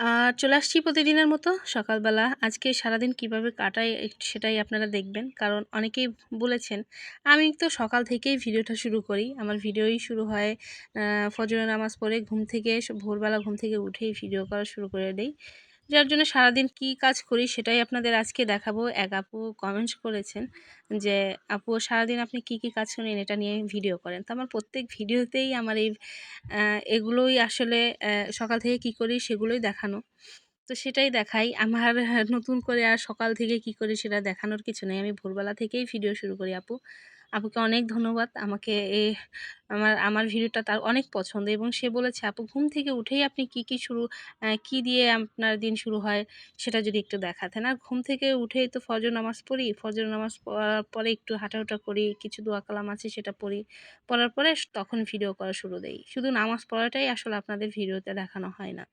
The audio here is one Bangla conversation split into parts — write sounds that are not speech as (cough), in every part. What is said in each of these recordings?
আর চলে আসছি প্রতিদিনের মতো সকালবেলা। আজকে সারাদিন কীভাবে কাটাই সেটাই আপনারা দেখবেন। কারণ অনেকেই বলেছেন, আমি তো সকাল থেকেই ভিডিওটা শুরু করি। আমার ভিডিওই শুরু হয় ফজরের নামাজ পড়ে ঘুম থেকে, ভোরবেলা ঘুম থেকে উঠেই ভিডিও করা শুরু করে দেই। যার জন্য সারাদিন কি কাজ করি সেটাই আপনাদের আজকে দেখাবো। এক আপু কমেন্টস করেছেন যে, আপু, সারাদিন আপনি কি কি কাজ করেন এটা নিয়ে ভিডিও করেন। তো আমার প্রত্যেক ভিডিওতেই আমার এই এগুলোই আসলে সকাল থেকে কি করি সেগুলোই দেখানো। তো সেটাই দেখাই। আমার নতুন করে আর সকাল থেকে কি করি সেটা দেখানোর কিছু নেই। আমি ভোরবেলা থেকেই ভিডিও শুরু করি আপু। আপুকে অনেক ধন্যবাদ। আমাকে এ আমার আমার ভিডিওটা তার অনেক পছন্দ এবং সে বলেছে, আপু, ঘুম থেকে উঠেই আপনি কি কি শুরু কি দিয়ে আপনার দিন শুরু হয় সেটা যদি একটু দেখাতেন। আর ঘুম থেকে উঠেই তো ফজর নামাজ পড়ি। ফজর নামাজ পড়ার পরে একটু হাঁটাহুটা করি, কিছু দোয়া কালাম আছে সেটা পড়ি। পড়ার পরে তখন ভিডিও করা শুরু দেই। শুধু নামাজ পড়াটাই আসলে আপনাদের ভিডিওতে দেখানো হয় না।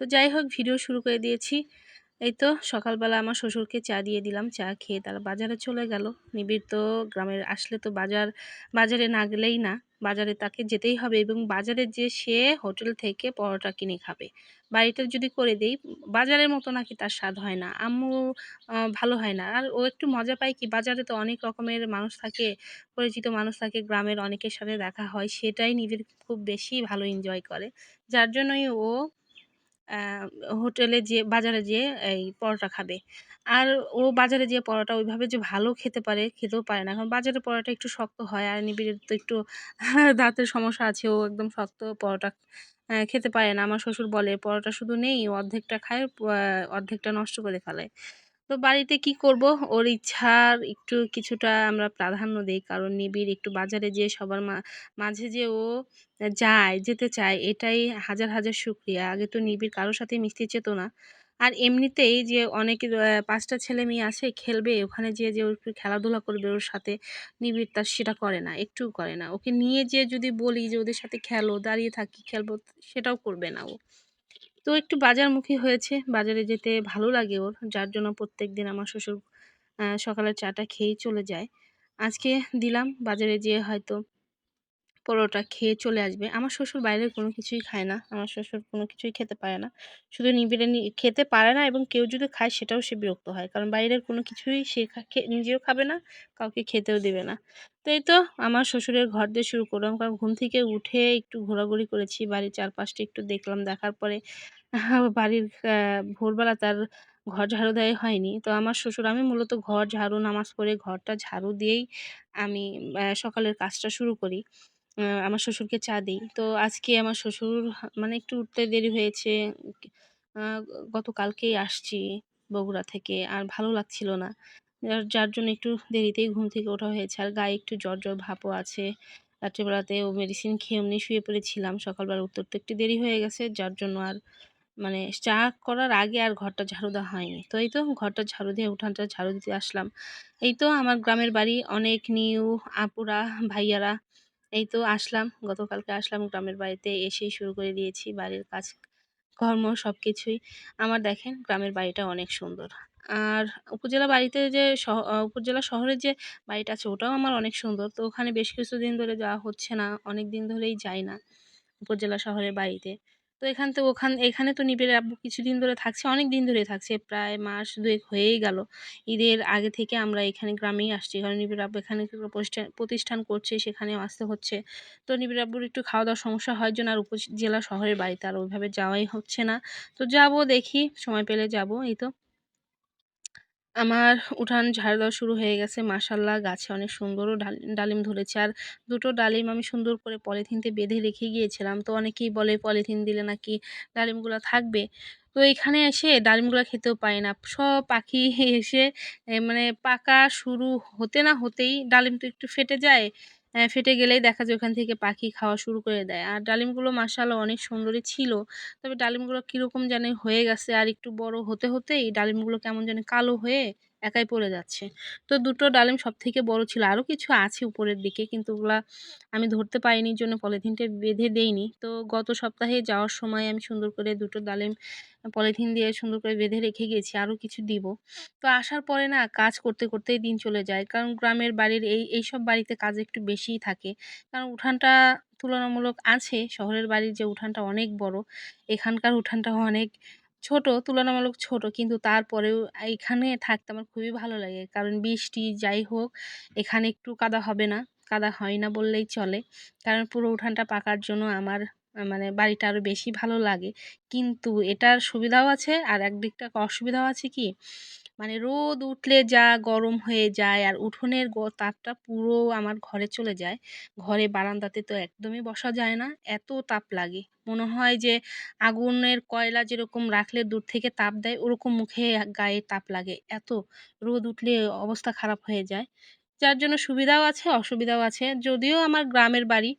তো যাই হোক, ভিডিও শুরু করে দিয়েছি। এই তো সকালবেলা আমার শ্বশুরকে চা দিয়ে দিলাম, চা খেয়ে তারা বাজারে চলে গেল। নিবিড় তো গ্রামের, আসলে তো বাজার, বাজারে না গেলেই না। বাজারে তাকে যেতেই হবে এবং বাজারে যে সে হোটেল থেকে পরোটা কিনে খাবে। বাড়িতে যদি করে দেই, বাজারের মতো নাকি তার স্বাদ হয় না। আম্মু ভালো হয় না। আর ও একটু মজা পায় কি, বাজারে তো অনেক রকমের মানুষ থাকে, পরিচিত মানুষ থাকে, গ্রামের অনেকের সাথে দেখা হয়, সেটাই নিবিড় খুব বেশি ভালো এনজয় করে। যার জন্যই ও হোটেলে যেয়ে, বাজারে যেয়ে এই পরোটা খাবে। আর ও বাজারে যেয়ে পরোটা ওইভাবে যে ভালো খেতে পারে, খেতেও পারে না। কারণ বাজারে পরোটা একটু শক্ত হয় আর নিবিড়ের তো একটু (laughs) দাঁতের সমস্যা আছে, ও একদম শক্ত পরোটা খেতে পারে না। আমার শ্বশুর বলে, পরোটা শুধু নেই, অর্ধেকটা খায় অর্ধেকটা নষ্ট করে ফেলে। তো বাড়িতে কি করব? ওর ইচ্ছার একটু কিছুটা আমরা প্রাধান্য দিই। কারণ নিবিড় একটু বাজারে যেয়ে সবার মাঝে যে ও যায়, যেতে চায়, এটাই হাজার হাজার শুক্রিয়া। আগে তো নিবিড় কারোর সাথে মিশতে চেত না। আর এমনিতেই যে অনেক পাঁচটা ছেলে মেয়ে আছে, খেলবে, ওখানে যেয়ে যে একটু খেলাধুলা করবে, ওর সাথে নিবিড় তার সেটা করে না, একটুও করে না। ওকে নিয়ে যে যদি বলি যে ওদের সাথে খেলো, দাঁড়িয়ে থাকি, খেলব, সেটাও করবে না ও। তো একটু বাজারমুখী হয়েছে। বাজারে যেতে ভালো লাগে ওর, যার জন্য প্রত্যেক দিন আমার শ্বশুর সকালের চাটা খেয়েই চলে যায়। আজকে দিলাম, বাজারে যেয়ে হয়তো পরোটা খেয়ে চলে আসবে। আমার শ্বশুর বাইরের কোনো কিছুই খায় না। আমার শ্বশুর কোনো কিছুই খেতে পারে না। শুধু নিবিড়ে খেতে পারে না এবং কেউ যদি খায় সেটাও সে বিরক্ত হয়। কারণ বাইরের কোনো কিছুই সে নিজেও খাবে না, কাউকে খেতেও দেবে না। তো এই তো আমার শ্বশুরের ঘর দিয়ে শুরু করলাম। কারণ ঘুম থেকে উঠে একটু ঘোরাঘুরি করেছি। বাড়ির চারপাশটা একটু দেখলাম। দেখার পরে বাড়ির ভোরবেলা তার ঘর ঝাড়ু দেয় হয়নি। তো আমার শ্বশুর, আমি মূলত ঘর ঝাড়ু, নামাজ পড়ে ঘরটা ঝাড়ু দিয়েই আমি সকালের কাজটা শুরু করি। আমার শ্বশুরকে চা দিই। তো আজকে আমার শ্বশুর মানে একটু উঠতে দেরি হয়েছে। গতকালকেই আসছি বগুড়া থেকে। আর ভালো লাগছিল না। যার জন্য একটু দেরিতেই ঘুম থেকে ওঠা হয়েছে। আর গায়ে একটু জ্বর জ্বর ভাপও আছে। রাত্রিবেলাতে ও মেডিসিন খেয়ে এমনি শুয়ে পড়েছিলাম। সকালবেলা উত্তরতে একটু দেরি হয়ে গেছে। যার জন্য আর মানে চা করার আগে আর ঘরটা ঝাড়ু দেওয়া হয়নি। তো এই তো ঘরটা ঝাড়ু দিয়ে উঠানটা ঝাড়ু দিতে আসলাম। এই তো আমার গ্রামের বাড়ি অনেক নিউ, আপুরা, ভাইয়ারা এই তো আসলাম, গতকালকে আসলাম গ্রামের বাড়িতে এসেই শুরু করে দিয়েছি বাড়ির কাজ কর্ম সব কিছুই আমার দেখেন গ্রামের বাড়িটা অনেক সুন্দর। আর উপজেলা বাড়িতে যে উপজেলা শহরে যে বাড়িটা আছে ওটাও আমার অনেক সুন্দর। তো ওখানে বেশ কিছুদিন ধরে যাওয়া হচ্ছে না অনেক দিন ধরেই যাই না উপজেলা শহরের বাড়িতে। তো এখান থেকে ওখান, এখানে তো নিবিড় আব্বু কিছুদিন ধরে থাকছে, অনেক দিন ধরে থাকছে, প্রায় মাস দুয়েক হয়েই গেল। ঈদের আগে থেকে আমরা এখানে গ্রামেই আসছি কারণ নিবিড় আব্বু এখানে প্রতিষ্ঠান করছে, সেখানেও আসতে হচ্ছে। তো নিবিড় আব্বুর একটু খাওয়া দাওয়ার সমস্যা হয়, জন্য আর উপজেলা শহরের বাড়িতে আর ওইভাবে যাওয়াই হচ্ছে না। তো যাব দেখি, সময় পেলে যাব, এই তো। আমার উঠান ঝাড় দেওয়া শুরু হয়ে গেছে। মাসাল্লাহ গাছে অনেক সুন্দরও ডালিম ধরেছে। আর দুটো ডালিম আমি সুন্দর করে পলিথিনতে বেঁধে রেখে গিয়েছিলাম। তো অনেকেই বলে পলিথিন দিলে নাকি ডালিমগুলো থাকবে। তো এখানে এসে ডালিমগুলো খেতেও পায় না। সব পাখি এসে মানে পাকা শুরু হতে না হতেই ডালিম তো একটু ফেটে যায়। ফেটে গেলেই দেখা যায় ওখান থেকে পাখি খাওয়া শুরু করে দেয়। আর ডালিমগুলো মাসাল্লাহ অনেক সুন্দরই ছিল। তবে ডালিমগুলো কীরকম যেন হয়ে গেছে। আর একটু বড় হতে হতেই ডালিমগুলো কেমন যেন কালো হয়ে একাই পড়ে যাচ্ছে। তো দুটো ডালিম সব থেকে বড় ছিল। আরও কিছু আছে উপরের দিকে, কিন্তু ওগুলা আমি ধরতে পারিনি জন্য পলিথিনটা বেঁধে দেইনি। তো গত সপ্তাহে যাওয়ার সময় আমি সুন্দর করে দুটো ডালিম, পলিথিন দিয়ে সুন্দর করে বেঁধে রেখে গেছি আরও কিছু দিব। তো আসার পরে না, কাজ করতে করতেই দিন চলে যায়। কারণ গ্রামের বাড়ির এই, এইসব বাড়িতে কাজ একটু বেশিই থাকে। কারণ উঠানটা তুলনামূলক আছে, শহরের বাড়ির যে উঠানটা অনেক বড়, এখানকার উঠানটাও অনেক ছোট, তুলনামূলক ছোট। কিন্তু তারপরেও এখানে থাকতে আমার খুবই ভালো লাগে। কারণ বৃষ্টি যাই হোক, এখানে একটু কাদা হবে না। কাদা হয় না বললেই চলে। কারণ পুরো উঠানটা পাকার জন্য আমার মানে বাড়িটা আরও বেশি ভালো লাগে। কিন্তু এটার সুবিধাও আছে, আর একদিকটা অসুবিধাও আছে কি? মানে রোদ উঠলে যা গরম হয়ে যায় আর উঠোনের তাপটা পুরো আমার ঘরে চলে যায়। ঘরে বারান্দাতে তো একদমই বসা যায় না, এত তাপ লাগে। মনে হয় যে আগুনের কয়লা যেরকম রাখলে দূর থেকে তাপ দেয়, ওরকম মুখে গায়ে তাপ লাগে। এত রোদ উঠলে অবস্থা খারাপ হয়ে যায়। যার জন্য সুবিধাও আছে, অসুবিধাও আছে। যদিও আমার গ্রামের বাড়ি,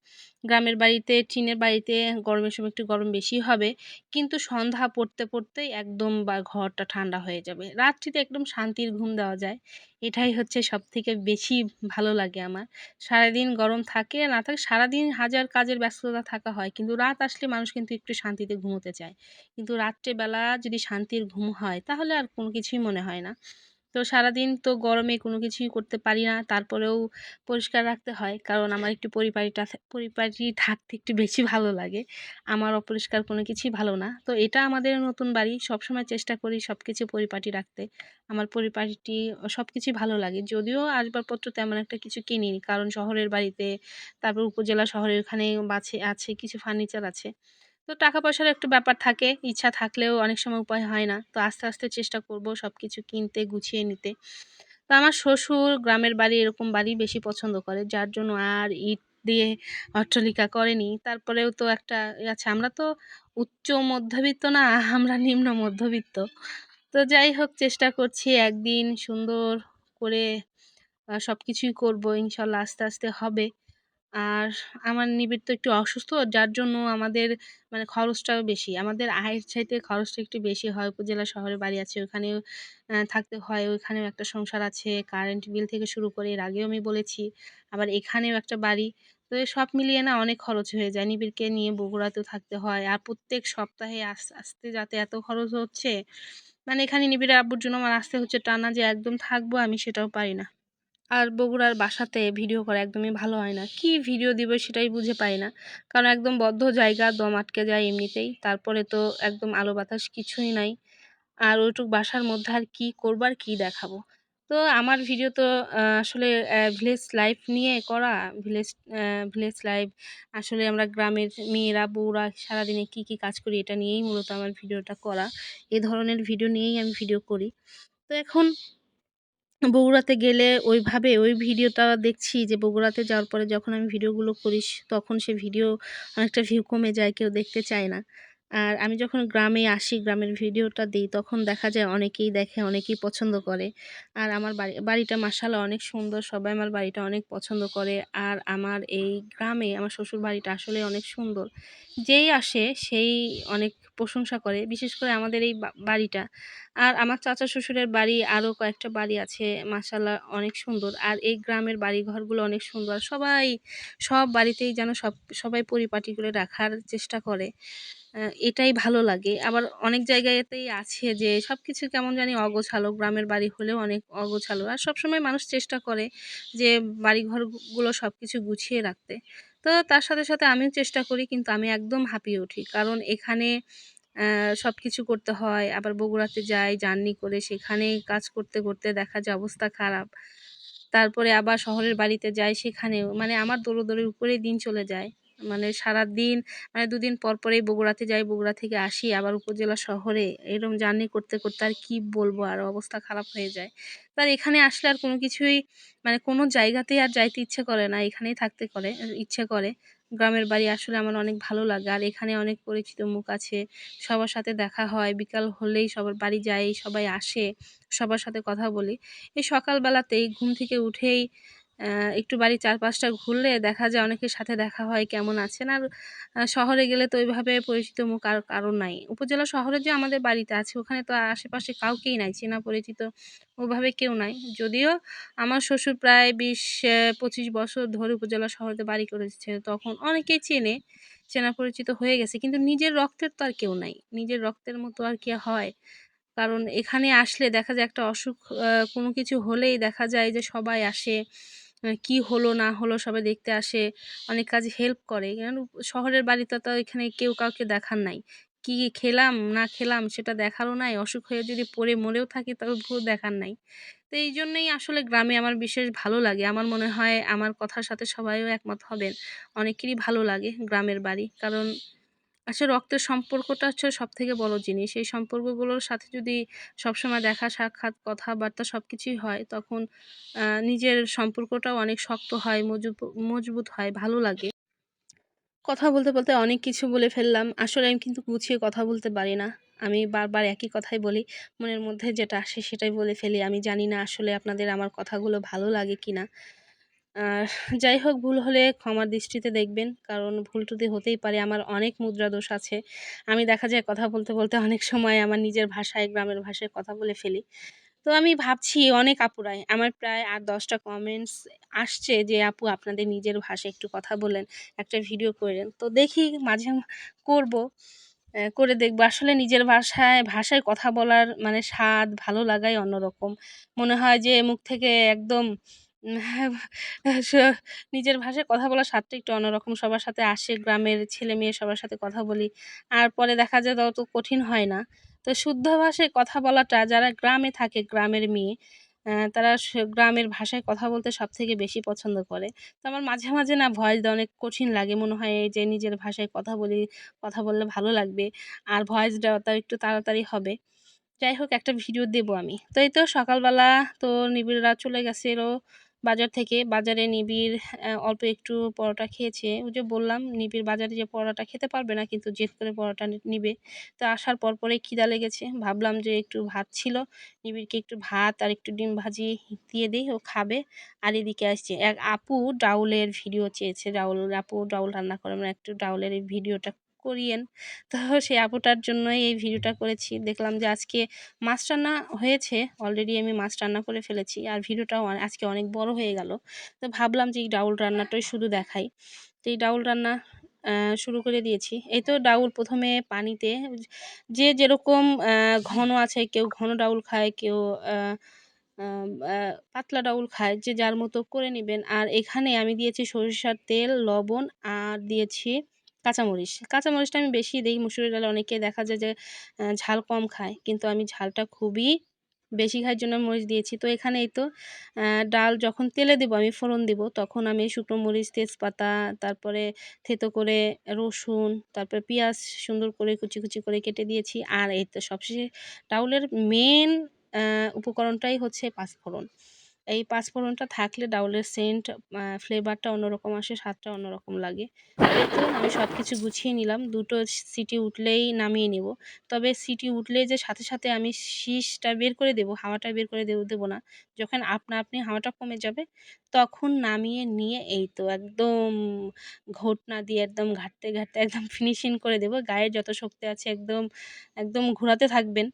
গ্রামের বাড়িতে, টিনের বাড়িতে গরমের সময় একটু গরম বেশি হবে, কিন্তু সন্ধ্যা পড়তে পড়তেই একদম বা ঘরটা ঠান্ডা হয়ে যাবে। রাত্রিতে একদম শান্তির ঘুম দেওয়া যায়, এটাই হচ্ছে সব থেকে বেশি ভালো লাগে আমার। সারাদিন গরম থাকে, না থাকে, সারাদিন হাজার কাজের ব্যস্ততা থাকা হয়, কিন্তু রাত আসলে মানুষ কিন্তু একটু শান্তিতে ঘুমোতে চায়। কিন্তু রাত্রেবেলা যদি শান্তির ঘুম হয়, তাহলে আর কোনো কিছুই মনে হয় না। তো সারাদিন তো গরমে কোনো কিছুই করতে পারি না। তারপরেও পরিষ্কার রাখতে হয়। কারণ আমার একটু পরিপাটিটা পরিপাটি থাকতে একটু বেশি ভালো লাগে। আমার অপরিষ্কার কোনো কিছুই ভালো না। তো এটা আমাদের নতুন বাড়ি। সবসময় চেষ্টা করি সব কিছু পরিপাটি রাখতে। আমার পরিপাটিটি সব কিছুই ভালো লাগে। যদিও আসবাবপত্র তেমন একটা কিছু কিনিনি। কারণ শহরের বাড়িতে, তারপর উপজেলা শহরের ওখানে বাছে, আছে, কিছু ফার্নিচার আছে। তো টাকা পয়সার একটু ব্যাপার থাকে, ইচ্ছা থাকলেও অনেক সময় উপায় হয় না। তো আস্তে আস্তে চেষ্টা করব সব কিছু কিনতে, গুছিয়ে নিতে। তো আমার শ্বশুর গ্রামের বাড়ি এরকম বাড়ি বেশি পছন্দ করে, যার জন্য আর ইট দিয়ে অট্টালিকা করেনি। তারপরেও তো একটা আছে, আমরা তো উচ্চ মধ্যবিত্ত না, আমরা নিম্ন মধ্যবিত্ত। তো যাই হোক, চেষ্টা করছি একদিন সুন্দর করে সব কিছুই করব, ইনশাল্লাহ আস্তে আস্তে হবে। আর আমার নিবিড় তো একটু অসুস্থ, যার জন্য আমাদের মানে খরচটাও বেশি। আমাদের আয়ের চাইতে খরচটা একটু বেশি হয়, উপজেলা শহরে বাড়ি আছে, ওখানেও থাকতে হয় ওইখানেও একটা সংসার আছে কারেন্ট বিল থেকে শুরু করে এর আগেও আমি বলেছি, আবার এখানেও একটা বাড়ি। তো সব মিলিয়ে না অনেক খরচ হয়ে যায়, নিবিড়কে নিয়ে বগুড়াতেও থাকতে হয়, আর প্রত্যেক সপ্তাহে আস্তে আস্তে যাতে এত খরচ হচ্ছে মানে এখানে নিবিড় আব্বুর জন্য আমার আসতে হচ্ছে টানা যে একদম থাকব আমি সেটাও পারি না। আর বগুড়ার বাসাতে ভিডিও করা একদমই ভালো হয় না। কি ভিডিও দিব সেটাই বুঝে পাই না। কারণ একদম বদ্ধ জায়গা, দম আটকে যায় এমনিতেই। তারপরে তো একদম আলো বাতাস কিছুই নাই। আর ওইটুক বাসার মধ্যে আর কী করবার কি দেখাবো? তো আমার ভিডিও তো আসলে ভিলেজ লাইফ নিয়ে করা। ভিলেজ ভিলেজ লাইফ আসলে আমরা গ্রামের মেয়েরা, বউরা সারাদিনে কি কি কাজ করি এটা নিয়েই মূলত আমার ভিডিওটা করা। এ ধরনের ভিডিও নিয়েই আমি ভিডিও করি। তো এখন বগুড়াতে গেলে ওইভাবে ওই ভিডিওটা দেখছি যে বগুড়াতে যাওয়ার পরে যখন আমি ভিডিওগুলো করিস তখন সে ভিডিও অনেকটা ভিউ কমে যায়, কেউ দেখতে চায় না। আর আমি যখন গ্রামে আসি, গ্রামের ভিডিওটা দিই, তখন দেখা যায় অনেকেই দেখে, অনেকেই পছন্দ করে। আর আমার বাড়ি, বাড়িটা মাসালা অনেক সুন্দর, সবাই আমার বাড়িটা অনেক পছন্দ করে। আর আমার এই গ্রামে, আমার শ্বশুর বাড়িটা আসলে অনেক সুন্দর। যেই আসে সেই অনেক প্রশংসা করে, বিশেষ করে আমাদের এই বাড়িটা। আর আমার চাচা শ্বশুরের বাড়ি আরও কয়েকটা বাড়ি আছে মাসাল্লাহ অনেক সুন্দর। আর এই গ্রামের বাড়ি ঘরগুলো অনেক সুন্দর। সবাই, সব বাড়িতেই যেন সব, সবাই পরিপাটি করে রাখার চেষ্টা করে। এটাই ভালো লাগে। আবার অনেক জায়গাতেই আছে যে সব কিছু কেমন জানি অগোছালো। গ্রামের বাড়ি হলেও অনেক অগোছালো। আর সবসময় মানুষ চেষ্টা করে যে বাড়িঘরগুলো সব কিছু গুছিয়ে রাখতে। তো তার সাথে সাথে আমিও চেষ্টা করি, কিন্তু আমি একদম হাঁপিয়ে উঠি। কারণ এখানে সব কিছু করতে হয়, আবার বগুড়াতে যাই, জার্নি করে সেখানে কাজ করতে করতে দেখা যায় অবস্থা খারাপ। তারপরে আবার শহরের বাড়িতে যাই, সেখানেও মানে আমার দৌড়োদৌড়ির উপরেই দিন চলে যায়। মানে সারা দিন মানে দুদিন পর পরেই বগুড়াতে যাই, বগুড়া থেকে আসি আবার উপজেলা শহরে। এরকম জার্নি করতে করতে আর কি বলব? আর অবস্থা খারাপ হয়ে যায়। তার এখানে আসলে আর কোনো কিছুই মানে কোনো জায়গাতেই আর যাইতে ইচ্ছে করে না। এখানেই থাকতে করে, ইচ্ছে করে। গ্রামের বাড়ি আসলে আমার অনেক ভালো লাগে। আর এখানে অনেক পরিচিত মুখ আছে। সবার সাথে দেখা হয়। বিকাল হলেই সবার বাড়ি যাই, সবাই আসে, সবার সাথে কথা বলি। এই সকালবেলাতেই ঘুম থেকে উঠেই একটু বাড়ির চারপাশটা ঘুরলে দেখা যায় অনেকের সাথে দেখা হয় কেমন আছেন। আর শহরে গেলে তো ওইভাবে পরিচিত মুখ আর কারও নাই। উপজেলা শহরে যে আমাদের বাড়িতে আছে, ওখানে তো আশেপাশে কাউকেই নাই, চেনা পরিচিত ওভাবে কেউ নাই। যদিও আমার শ্বশুর প্রায় বিশ পঁচিশ বছর ধরে উপজেলা শহরে বাড়ি করেছে, তখন অনেকেই চেনে, চেনা পরিচিত হয়ে গেছে, কিন্তু নিজের রক্তের তো আর কেউ নাই। নিজের রক্তের মতো আর কি হয়। কারণ এখানে আসলে দেখা যায় একটা অসুখ কোনো কিছু হলেই দেখা যায় যে সবাই আসে কি হলো, না হলো সবাই দেখতে আসে, অনেক কাজে হেল্প করে। কারণ শহরের বাড়িতে তো এখানে কেউ কাউকে দেখার নাই। কি খেলাম, না খেলাম সেটা দেখারও নাই, অসুখ হয়ে যদি পড়ে মরেও থাকি তবুও দেখার নাই। তো এই জন্যই আসলে গ্রামে আমার বিশেষ ভালো লাগে। আমার মনে হয় আমার কথার সাথে সবাইও একমত হবেন। অনেকেরই ভালো লাগে গ্রামের বাড়ি। কারণ আসলে রক্তের সম্পর্কটা হচ্ছে সব থেকে বড় জিনিস। এই সম্পর্কগুলোর সাথে যদি সবসময় দেখা, সাক্ষাৎ, কথাবার্তা সব কিছুই হয়, তখন নিজের সম্পর্কটাও অনেক শক্ত হয় মজবুত হয়, ভালো লাগে। কথা বলতে বলতে অনেক কিছু বলে ফেললাম। আসলে আমি কিন্তু গুছিয়ে কথা বলতে পারি না। আমি বারবার একই কথাই বলি। মনের মধ্যে যেটা আসে সেটাই বলে ফেলি। আমি জানি না আসলে আপনাদের আমার কথাগুলো ভালো লাগে কি না আর যাই হোক, ভুল হলে ক্ষমার দৃষ্টিতে দেখবেন, কারণ ভুল টুটি হতেই পারে, আমার অনেক মুদ্রা দোষ আছে। আমি দেখা যায় কথা বলতে বলতে অনেক সময় আমার নিজের ভাষায়, গ্রামের ভাষায় কথা বলে ফেলি। তো আমি ভাবছি অনেক আপুরাই, আমার প্রায় আর দশটা কমেন্টস আসছে যে, আপু, আপনাদের নিজের ভাষায় একটু কথা বলেন, একটা ভিডিও করেন। তো দেখি মাঝে করব করে দেখব। আসলে নিজের ভাষায় ভাষায় কথা বলার মানে স্বাদ ভালো লাগাই অন্যরকম। মনে হয় যে, মুখ থেকে একদম নিজের ভাষায় কথা বলার স্বাদটা একটু অন্যরকম। সবার সাথে আসে, গ্রামের ছেলে মেয়ে সবার সাথে কথা বলি। আর পরে দেখা যায় তত কঠিন হয় না। তো শুদ্ধ ভাষায় কথা বলাটা, যারা গ্রামে থাকে, গ্রামের মেয়ে তারা গ্রামের ভাষায় কথা বলতে সব থেকে বেশি পছন্দ করে। তো আমার মাঝে মাঝে না ভয়েস দেওয়া অনেক কঠিন লাগে। মনে হয় যে নিজের ভাষায় কথা বলি, কথা বললে ভালো লাগবে। আর ভয়েস দেওয়াটাও একটু তাড়াতাড়ি হবে। যাই হোক, একটা ভিডিও দেবো আমি। তো এই তো সকালবেলা তো নিবিড়রা চলে গেছে এরও। বাজার থেকে বাজারে নিবিড় অল্প একটু পরোটা খেয়েছে। ওই যে বললাম, নিবিড় বাজারে যে পরোটা খেতে পারবে না, কিন্তু জেদ করে পরোটা নিবে। তো আসার পর পরেই খিদা লেগেছে। ভাবলাম যে একটু ভাত ছিল, নিবিড়কে একটু ভাত আর একটু ডিম ভাজি দিয়ে দিই, ও খাবে। আর এদিকে আসছে, এক আপু ডাউলের ভিডিও চেয়েছে। ডাউল, আপু ডাউল রান্না করে আমরা একটু ডাউলের এই ভিডিওটা করিয়েন। তো সেই আপুটার জন্যই এই ভিডিওটা করেছি। দেখলাম যে আজকে মাছ রান্না হয়েছে অলরেডি আমি মাছ রান্না করে ফেলেছি। আর ভিডিওটাও আজকে অনেক বড় হয়ে গেল। তো ভাবলাম যে এই ডাউল রান্নাটাই শুধু দেখাই। তো এই ডাউল রান্না শুরু করে দিয়েছি। এই তো ডাউল প্রথমে পানিতে, যে যেরকম ঘন আছে, কেউ ঘন ডাউল খায়, কেউ পাতলা ডাউল খায়, যে যার মতো করে নেবেন। আর এখানে আমি দিয়েছি সরিষার তেল, লবণ, আর দিয়েছি কাঁচামরিচ। কাঁচামরিচটা আমি বেশি দিই মুসুরি ডালে অনেকে দেখা যায় যে ঝাল কম খায়। কিন্তু আমি ঝালটা খুবই বেশি খাওয়ার জন্য মরিচ দিয়েছি। তো এখানে এই তো ডাল যখন তেলে দেবো, আমি ফোড়ন দেব, তখন আমি শুকনো মরিচ, তেজপাতা, তারপরে থেতো করে রসুন, তারপরে পেঁয়াজ সুন্দর করে কুচি কুচি করে কেটে দিয়েছি। আর এই তো সবশেষে ডাউলের মেন উপকরণটাই হচ্ছে পাঁচফোড়ন। এই পাঁচফোড়নটা থাকলে ডাউলের সেন্ট ফ্লেভারটা অন্যরকম আসে, স্বাদটা অন্যরকম লাগে। তো আমি সব কিছু গুছিয়ে নিলাম। দুটো সিটি উঠলেই নামিয়ে নেব। তবে সিটি উঠলে যে সাথে সাথে আমি শীষটা বের করে দেব, হাওয়াটা বের করে দেবো দেবো না। যখন আপনা আপনি হাওয়াটা কমে যাবে, তখন নামিয়ে নিয়ে এই তো একদম ঘোটনা দিয়ে একদম ঘাটতে ঘাটতে একদম ফিনিশিং করে দেবো। গায়ে যত শক্তি আছে একদম একদম ঘোরাতে থাকবেন।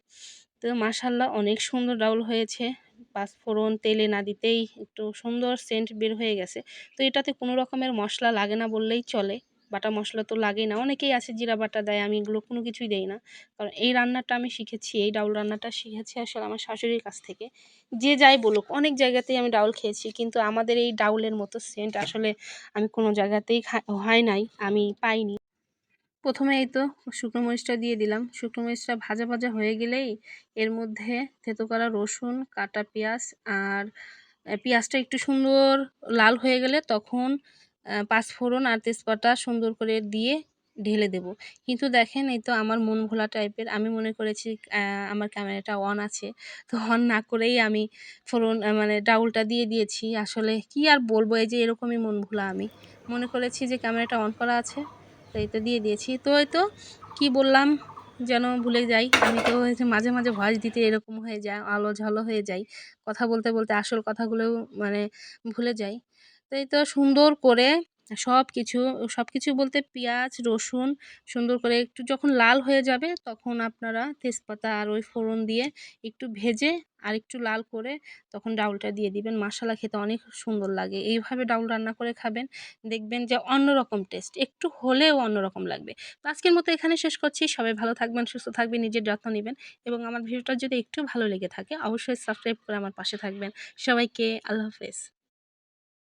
তো মাশাল্লাহ অনেক সুন্দর ডাউল হয়েছে। পাঁচফোড়ন তেলে না দিতেই একটু সুন্দর সেন্ট বের হয়ে গেছে। তো এটাতে কোনো রকমের মশলা লাগে না বললেই চলে। বাটা মশলা তো লাগেই না। অনেকেই আছে জিরা বাটা দেয়, আমি এগুলো কোনো কিছুই দেই না। কারণ এই রান্নাটা আমি শিখেছি, এই ডাউল রান্নাটা শিখেছি আসলে আমার শাশুড়ির কাছ থেকে। যে যাই বলুক, অনেক জায়গাতেই আমি ডাউল খেয়েছি, কিন্তু আমাদের এই ডাউলের মতো সেন্ট আসলে আমি কোনো জায়গাতেই হয় নাই, আমি পাইনি। প্রথমে এই তো শুকনো মরিচটা দিয়ে দিলাম। শুকনো মরিচটা ভাজা ভাজা হয়ে গেলেই এর মধ্যে থেতো করা রসুন, কাটা পেঁয়াজ আর পেঁয়াজটা একটু সুন্দর লাল হয়ে গেলে তখন পাঁচফোড়ন আর তেজপাতা সুন্দর করে দিয়ে ঢেলে দেব। কিন্তু দেখেন এই তো আমার মন ভোলা টাইপের। আমি মনে করেছি আমার ক্যামেরাটা অন আছে। তো অন না করেই আমি ফোড়ন মানে ডাউলটা দিয়ে দিয়েছি। আসলে কি আর বলব, এই যে এরকমই মন ভোলা আমি। মনে করেছি যে ক্যামেরাটা অন করা আছে। তো এই তো দিয়ে দিয়েছি। তো এই তো কী বললাম, যেন ভুলে যাই। আমি তো হয়েছে মাঝে মাঝে ভয়েস দিতে এরকম হয়ে যায়, আলো ঝালো হয়ে যায়। কথা বলতে বলতে আসল কথাগুলোও মানে ভুলে যাই। তো এই তো সুন্দর করে সব কিছু সব কিছু বলতে পেঁয়াজ, রসুন সুন্দর করে একটু যখন লাল হয়ে যাবে তখন আপনারা তেজপাতা আর ওই ফোড়ন দিয়ে একটু ভেজে আর একটু লাল করে তখন ডাউলটা দিয়ে দিবেন। মশলা খেতে অনেক সুন্দর লাগে। এইভাবে ডাউল রান্না করে খাবেন, দেখবেন যে অন্যরকম টেস্ট, একটু হলেও অন্যরকম লাগবে। তো আজকের মতো এখানে শেষ করছি। সবাই ভালো থাকবেন, সুস্থ থাকবেন, নিজের যত্ন নেবেন এবং আমার ভিডিওটা যদি একটু ভালো লেগে থাকে অবশ্যই সাবস্ক্রাইব করে আমার পাশে থাকবেন। সবাইকে আল্লাহ হাফেজ।